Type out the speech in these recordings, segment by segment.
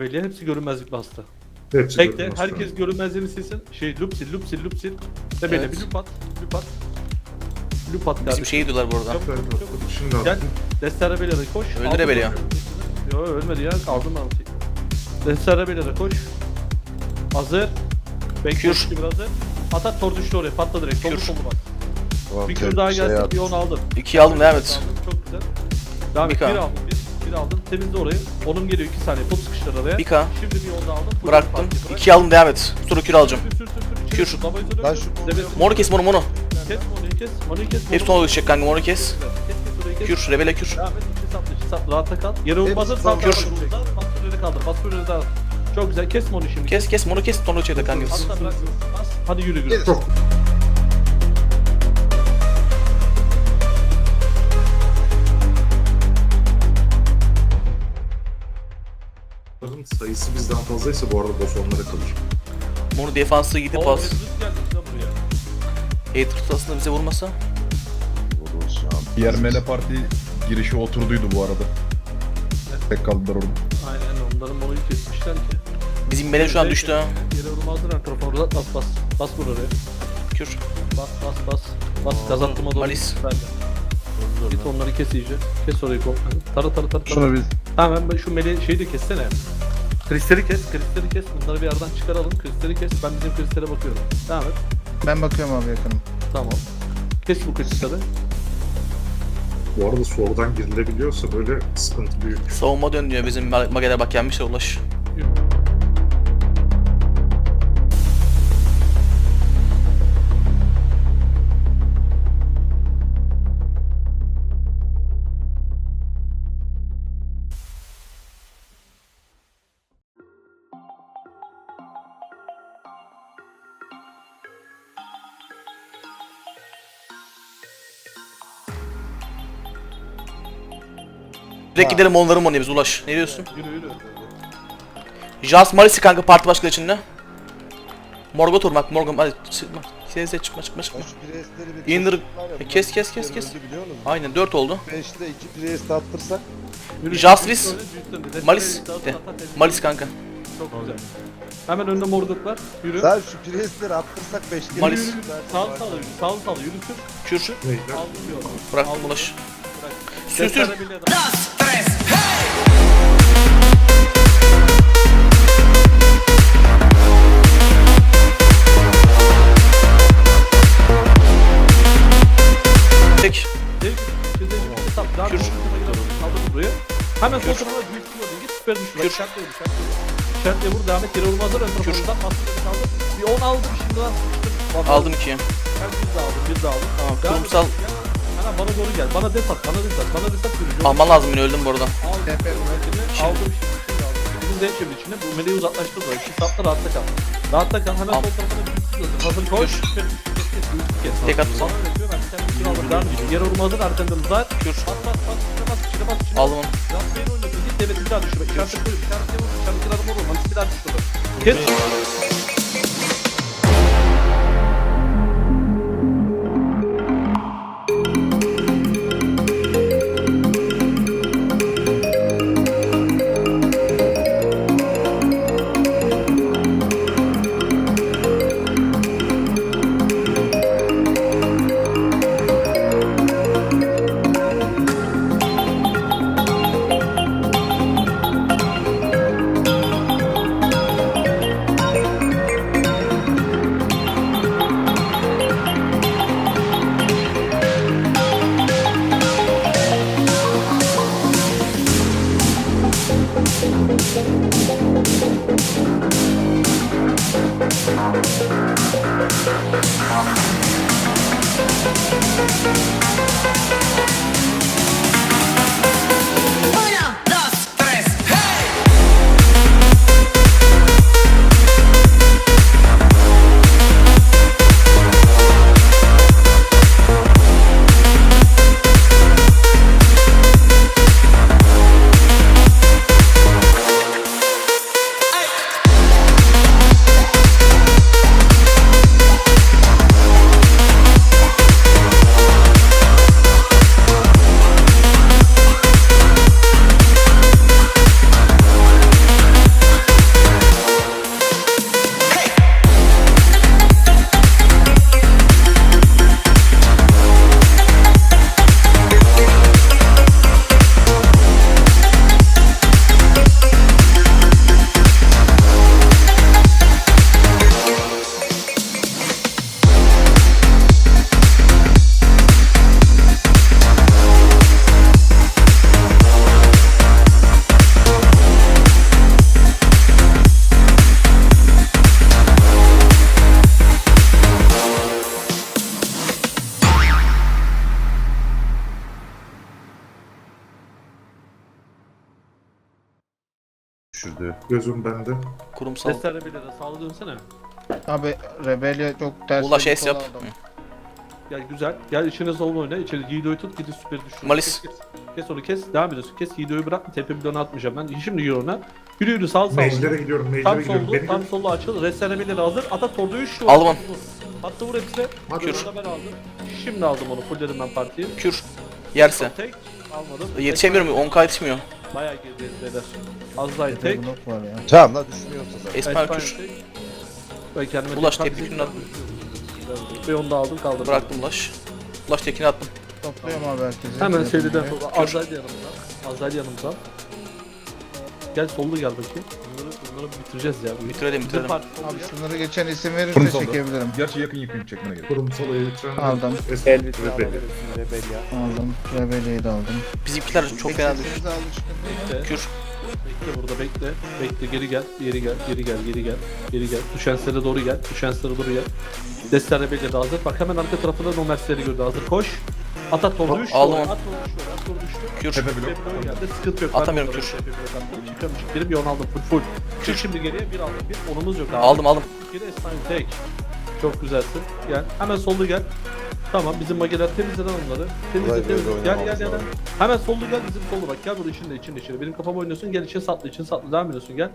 Belli hepsi görünmezlik bastı. Hepsi Bekle görünmez herkes tabii. görünmezliğini silsin. Şey loop sil loop sil loop sil. Tebele Evet. bir loop at. Loop at. Loop at Bizim şeyi diyorlar bu arada. Yok, Ben yok. Gel. attım. Destara koş. Öldüre Aldın Yo ölmedi ya. Aldım ben onu. Destara Belli'ye koş. Hazır. Bekliyoruz Kür. gibi hazır. At at tor düştü oraya. Patla direkt. Kür. Kür. Bak. Tamam, Bir kür tek daha şey gelsin. Bir at. onu aldım. İkiyi aldım Mehmet. Çok güzel. Devam et. Bir Bir kal. aldın. Bir, bir aldın. Temizle orayı. Onun geliyor 2 saniye. Put 60 liralıya. Bir K. Şimdi bir yolda aldım. Bıraktım. parti bırak. 2 aldım devam et. Sonra kür alacağım. Kür şu. Şu- Moru kes moru mono. Kes monoyu kes. Monoyu kes. Hep sonra düşecek kanka moru kes. Kes. Kür rebele kür. Devam et. İçi saplı içi saplı. Rahatta kal. Yarı Hepsi. Sağ kür. kür. Basürleri kaldır. Basürleri daha. Çok güzel. Kes monoyu şimdi. Kes kes moru kes sonra çek de kanka. Hadi yürü yürü. Sayısı bizden fazlaysa bu arada boss onlara kalır. Moru defansı gidip bas. buraya. Hater tutasında bize vurmasa. Vururuz şu an. Diğer Mele Parti girişi oturduydu bu arada. Tek kaldılar orada. Aynen onların monuyu kesmişler ki. Bizim mele şu an düştü ha. Yere vurmazlar her tarafa uzat bas bas. Bas vur oraya. Kür. Bas bas bas. Bas gazattıma doğru. Malis. Git onları kes iyice. Kes orayı komple. Tara tara tara. tara. Şunu biz Tamam ben şu mele şeyi de kessene. Kristali kes, kristali kes. Bunları bir yerden çıkaralım. Kristali kes. Ben bizim kristale bakıyorum. Devam et. Ben bakıyorum abi yakınım. Tamam. Kes bu kristali. Bu arada soldan girilebiliyorsa böyle sıkıntı büyük. Savunma dön diyor bizim Mage'de bak gelmiş ulaş. Direkt gidelim onların onu biz ulaş. Ne diyorsun? Yürü yürü. Jans Malisi kanka parti başkanı içinde. Morgo turmak Morgo hadi çıkma. Sen sen çıkma çıkma çıkma. Şu bir İndir- ya, E, kes, kes, kes, kes. Aynen 4 oldu. Beşte iki priest attırsak. Destere Malis de. Malis kanka. Çok güzel. Hemen önünde morduk var. Yürü. Sen şu priestleri attırsak beş kere Malis. Sağ sağ yürü. Sağ sağ yürü. Sür. Kür. Bırak. Sür sür. Destere bile de- Çek. Değil. Şimdi hesap. Daha Kür. bir sınıfa girelim. Kaldır burayı. Hemen sol tarafa büyük bir git. Süper düşür. Kür. İşaretle vur. İşaretle vur. İşaretle vur. Devam et. Yere vurmazlar. Ön Kür. tarafından bastırdı kaldı. Bir 10 aldım şimdi lan. Aldım 2'yi. Ben bir de aldım. Bir de aldım. Tamam, kurumsal- Gel. Hemen bana doğru gel. Bana des at. Bana des at. Bana des at. Yürü. Alman lazım beni öldüm bu arada. Aldım. Aldım şimdi. Şimdi aldım. Bizim de şimdi içinde bu meleği uzaklaştır böyle. Şu sapta rahatta kal. Rahatta kal. Hemen Al. sol tarafına bir üstü gördüm. Hazır koş. Tek attım. Bana öğretiyor. Ben bir tane bir şey aldım. Yer olmazın arkandan uzat. Kür. Bas bas bas. İçine bas. İçine bas. İçine Aldım onu. Beni oynatın. Git devlet bir daha düşür. İşaretli koy. İşaretli vur. İşaretli adam olur. Manisi bir daha düşür. Kes. Una, Gözüm bende. Kurumsal. Destere bilere sağlı dönsene. Abi Rebellion çok ters. Ulaş es yap. aldım. Gel güzel. Gel içine sol oyna. İçeri Yiğido'yu tut. Gidi süper düşür. Malis. Kes, kes. kes onu kes. Devam ediyorsun. Kes Yiğido'yu bırakma. Tepe bloğuna atmayacağım ben. Şimdi yürü ona. Yürü yürü sağ sağ. Mage'lere gidiyorum, mage'lere Tam gidiyorum. soldu. Beni Tam soldu açıl. Restene bilere hazır. Ata tordu 3 şu. Aldım. Hatta vur hepsine. Hadi Kür. ben aldım. Şimdi aldım onu. Fullledim ben partiyi. Kür. Yerse. Tek. Almadım. Yetişemiyorum 10k yetişmiyor. Bayağı girdi beyler. Az daha tek. blok var ya. Tamam la düşmüyorsa zaten. Esmer kür. Ben kendime Ulaş tek- attım. Ve onu da aldım kaldım. Bıraktım Ulaş. Ulaş tekini attım. Topluyorum abi herkesi. Hemen seriden sonra Azrail yanımıza. Azrail yanımıza. Gel sollu gel bakayım. Bunları, bitireceğiz ya. Bitirelim bitirelim. Abi şunları geçen isim verirse Kurumsal. çekebilirim. Gerçi yakın yıkayıp çekmene gerek. Kurumsal eğitim. Aldım. Elbette Aldım. Rebellia'yı da aldım. Bizimkiler çok fena düştü. Değil. Bekle. Kür. Bekle burada bekle. Bekle geri gel. Geri gel. Geri gel. Geri gel. Geri gel. Düşenslere doğru gel. Düşenslere doğru gel. Destere belli de hazır. Bak hemen arka tarafında no mercileri gördü hazır. Koş. At at düştü. Aldım onu. At tordu düştü. Kür. Tepe blok. Geldi. Sıkıntı yok. Atamıyorum de kür. Çıkıyorum çıkıyorum. Bir on aldım full full. Çık şimdi geriye bir aldım. Bir onumuz yok abi. Aldım aldım. Geri Esmail tek. Çok güzelsin. Gel. Hemen sollu gel. Tamam bizim mageler temizleden onları. Temizle temizle. böyle Gel gel oynamamız gel. lazım. Hemen sollu gel bizim sollu bak. Gel burada içinde içinde içinde. Benim kafam oynuyorsun. Gel için satlı için satlı. Devam ediyorsun gel.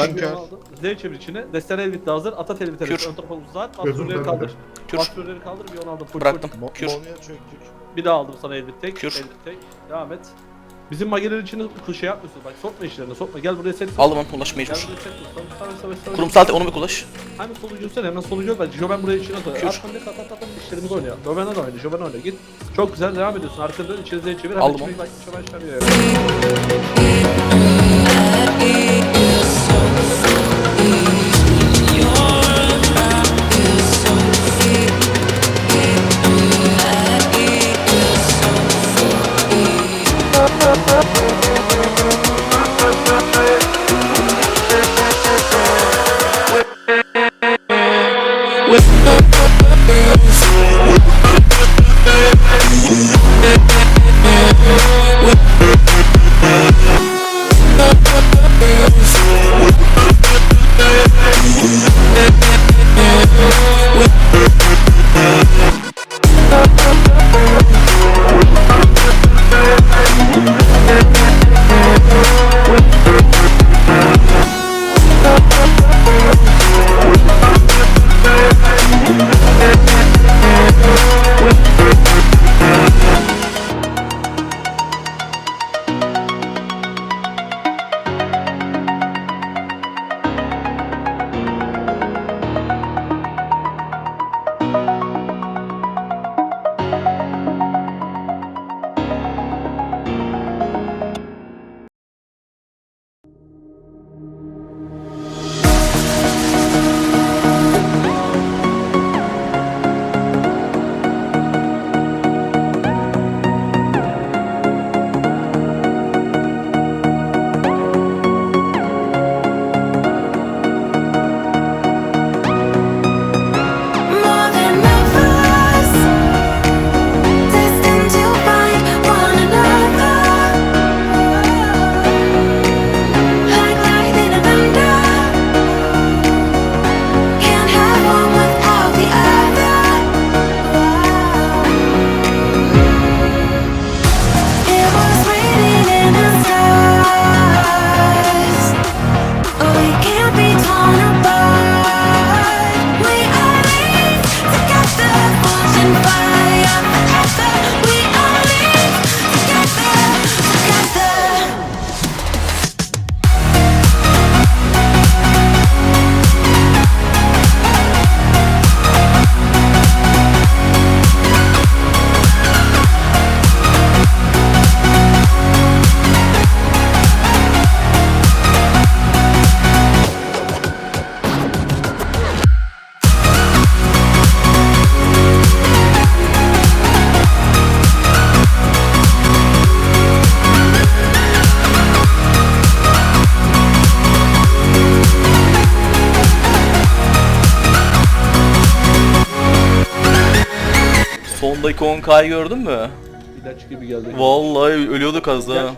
Ben bir kör. onu aldım. Z çevir içine. Destere elbit de hazır. Atat elbit Kür. elbit. Ön tarafa uzat. Gözüm Bastörleri önünde. kaldır. Kür. Bastörleri kaldır. Bir onu aldım. Full, Bıraktım. full. Kür. Monya çöktük. Bir daha aldım sana elbit tek. Kür. Elbit tek. Devam et. Bizim mageler içine şey yapmıyorsun. Bak sokma işlerine sokma. Gel buraya set. Aldım onu Ulaş Gel mecbur. buraya set. Savaş. Kurumsal onu bir ulaş. Hemen solu görsene hemen solu gör bence. Joven buraya içine. Kür. Arkanda kat kat kat işlerimiz oynuyor. Joven'e de oyna. Joven'e oyna. Git. Çok güzel devam ediyorsun. Arkada dön içeri çevir. Hemen Aldım içeri bak. Joven çağırıyor. Son dakika 10k'yı gördün mü? İlaç gibi geldi. Vallahi ölüyorduk az daha.